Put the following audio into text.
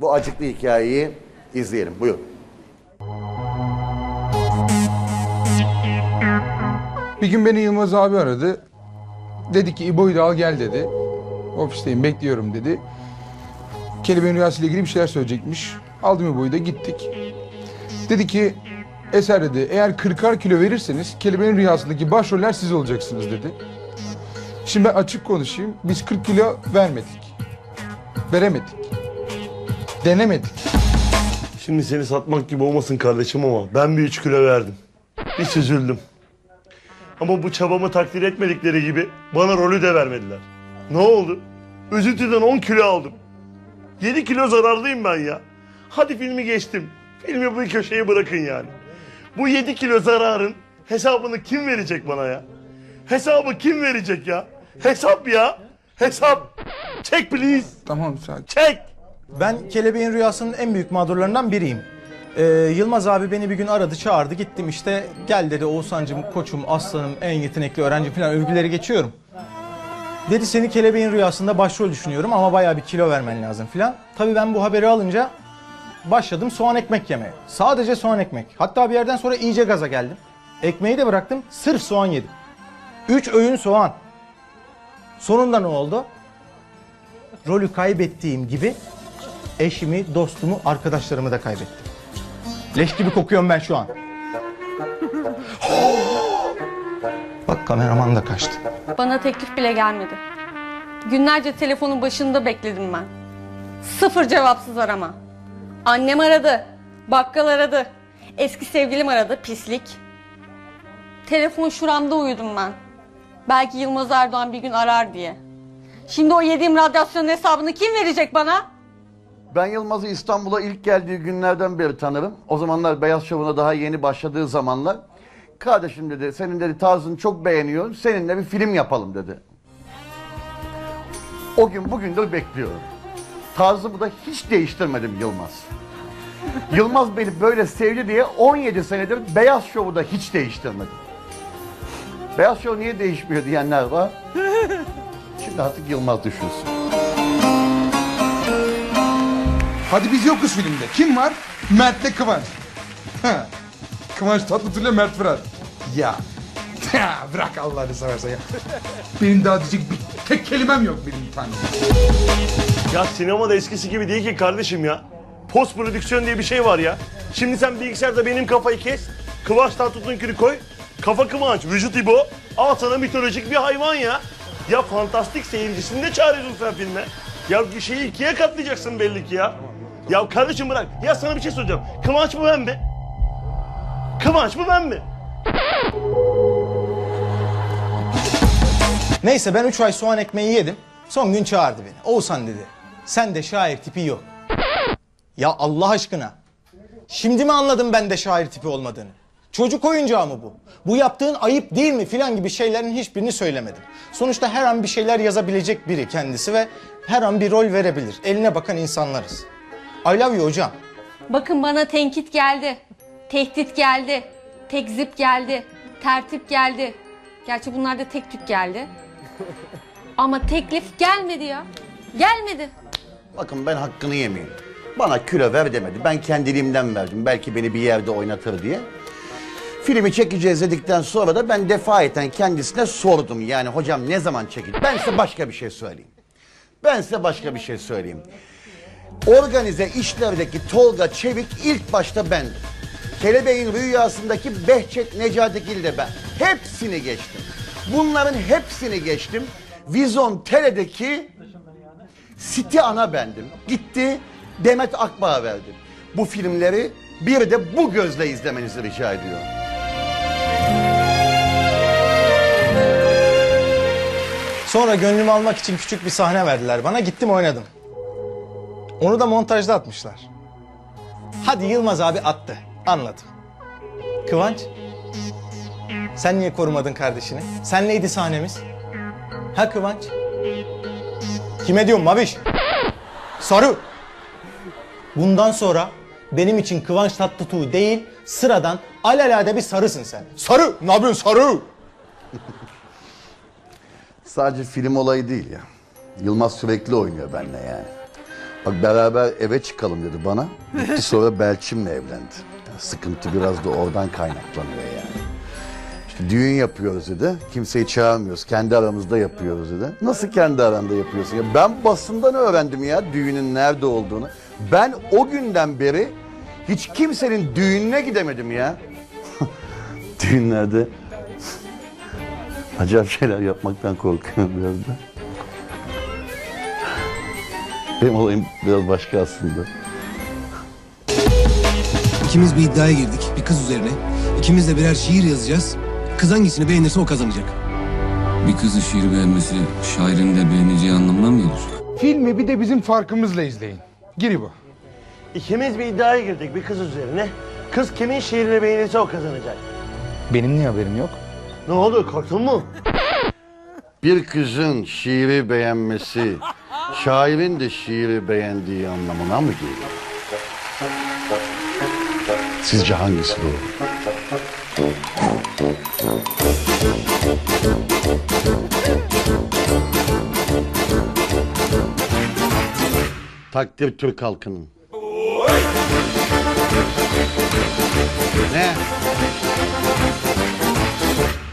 Bu acıklı hikayeyi izleyelim. Buyurun. Bir gün beni Yılmaz abi aradı. Dedi ki İbo'yu da al gel dedi. Ofisteyim bekliyorum dedi. Kelebeğin rüyasıyla ilgili bir şeyler söyleyecekmiş. Aldım İbo'yu da gittik. Dedi ki Eser dedi eğer 40'ar kilo verirseniz kelebeğin rüyasındaki başroller siz olacaksınız dedi. Şimdi ben açık konuşayım. Biz 40 kilo vermedik. Veremedik. Denemedik. Şimdi seni satmak gibi olmasın kardeşim ama ben bir üç kilo verdim. Hiç üzüldüm. Ama bu çabamı takdir etmedikleri gibi bana rolü de vermediler. Ne oldu? Üzüntüden 10 kilo aldım. 7 kilo zararlıyım ben ya. Hadi filmi geçtim. Filmi bu köşeye bırakın yani. Bu 7 kilo zararın hesabını kim verecek bana ya? Hesabı kim verecek ya? Hesap ya. Hesap. Çek please. Tamam sakin. Çek. Ben Kelebeğin Rüyası'nın en büyük mağdurlarından biriyim. Ee, Yılmaz abi beni bir gün aradı çağırdı gittim işte gel dedi Oğuzhan'cım koçum aslanım en yetenekli öğrenci falan övgüleri geçiyorum. Dedi seni Kelebeğin Rüyası'nda başrol düşünüyorum ama bayağı bir kilo vermen lazım filan. Tabii ben bu haberi alınca başladım soğan ekmek yemeye. Sadece soğan ekmek. Hatta bir yerden sonra iyice gaza geldim. Ekmeği de bıraktım sırf soğan yedim. Üç öğün soğan. Sonunda ne oldu? Rolü kaybettiğim gibi eşimi, dostumu, arkadaşlarımı da kaybettim. Leş gibi kokuyorum ben şu an. Bak kameraman da kaçtı. Bana teklif bile gelmedi. Günlerce telefonun başında bekledim ben. Sıfır cevapsız arama. Annem aradı. Bakkal aradı. Eski sevgilim aradı. Pislik. Telefon şuramda uyudum ben. Belki Yılmaz Erdoğan bir gün arar diye. Şimdi o yediğim radyasyonun hesabını kim verecek bana? Ben Yılmaz'ı İstanbul'a ilk geldiği günlerden beri tanırım. O zamanlar Beyaz Şov'una daha yeni başladığı zamanlar. Kardeşim dedi, senin dedi tarzını çok beğeniyorum. Seninle bir film yapalım dedi. O gün bugündür bekliyorum. Tarzımı da hiç değiştirmedim Yılmaz. Yılmaz beni böyle sevdi diye 17 senedir Beyaz Şov'u da hiç değiştirmedim. Beyaz Şov niye değişmiyor diyenler var. Şimdi artık Yılmaz düşünsün. Hadi biz yokuz filmde. Kim var? Mert'le Kıvanç. Kıvanç Tatlıtuğ'la Mert Fırat. Ya. Ya bırak Allah'ını seversen ya. Benim daha diyecek bir tek kelimem yok benim bir. Ya sinemada eskisi gibi değil ki kardeşim ya. Post prodüksiyon diye bir şey var ya. Şimdi sen bilgisayarda benim kafayı kes. Kıvanç Tatlıtuğ'unkini koy. Kafa Kıvanç, vücut İbo. Al sana mitolojik bir hayvan ya. Ya fantastik seyircisini de çağırıyorsun sen filme. Ya bir şeyi ikiye katlayacaksın belli ki ya. Ya kardeşim bırak. Ya sana bir şey soracağım. Kıvanç mı ben mi? Kıvanç mı ben mi? Neyse ben 3 ay soğan ekmeği yedim. Son gün çağırdı beni. Oğuzhan dedi. Sen de şair tipi yok. Ya Allah aşkına. Şimdi mi anladım ben de şair tipi olmadığını? Çocuk oyuncağı mı bu? Bu yaptığın ayıp değil mi filan gibi şeylerin hiçbirini söylemedim. Sonuçta her an bir şeyler yazabilecek biri kendisi ve her an bir rol verebilir. Eline bakan insanlarız. I love you hocam. Bakın bana tenkit geldi. Tehdit geldi. Tekzip geldi. Tertip geldi. Gerçi bunlar da tek tük geldi. Ama teklif gelmedi ya. Gelmedi. Bakın ben hakkını yemeyeyim. Bana kilo ver demedi. Ben kendiliğimden verdim. Belki beni bir yerde oynatır diye. Filmi çekeceğiz dedikten sonra da ben defaeten kendisine sordum. Yani hocam ne zaman çekecek? Ben size başka bir şey söyleyeyim. Ben size başka bir şey söyleyeyim. Organize işlerdeki Tolga Çevik ilk başta bendim. Kelebeğin rüyasındaki Behçet Necatigil de ben. Hepsini geçtim. Bunların hepsini geçtim. Vizon Tele'deki Siti ana bendim. Gitti Demet Akbağ'a verdim. Bu filmleri bir de bu gözle izlemenizi rica ediyorum. Sonra gönlümü almak için küçük bir sahne verdiler bana. Gittim oynadım. Onu da montajda atmışlar. Hadi Yılmaz abi attı. Anladım. Kıvanç. Sen niye korumadın kardeşini? Sen neydi sahnemiz? Ha Kıvanç? Kime diyorum Mabiş? Sarı. Bundan sonra benim için Kıvanç Tatlıtuğ değil, sıradan alelade bir sarısın sen. Sarı! Ne yapıyorsun sarı? Sadece film olayı değil ya. Yılmaz sürekli oynuyor benimle yani. Bak beraber eve çıkalım dedi bana. Gitti sonra Belçim'le evlendi. Yani sıkıntı biraz da oradan kaynaklanıyor yani. İşte düğün yapıyoruz dedi. Kimseyi çağırmıyoruz. Kendi aramızda yapıyoruz dedi. Nasıl kendi aranda yapıyorsun? Ya ben basından öğrendim ya düğünün nerede olduğunu. Ben o günden beri hiç kimsenin düğününe gidemedim ya. Düğünlerde acayip şeyler yapmaktan korkuyorum biraz da. Benim olayım biraz başka aslında. İkimiz bir iddiaya girdik bir kız üzerine. İkimiz de birer şiir yazacağız. Kız hangisini beğenirse o kazanacak. Bir kızın şiir beğenmesi şairin de beğeneceği anlamına mı gelir? Filmi bir de bizim farkımızla izleyin. Gir İbo. İkimiz bir iddiaya girdik bir kız üzerine. Kız kimin şiirini beğenirse o kazanacak. Benim niye haberim yok? Ne oldu korktun mu? Bir kızın şiiri beğenmesi, şairin de şiiri beğendiği anlamına mı geliyor? Sizce hangisi doğru? Takdir Türk halkının. ne?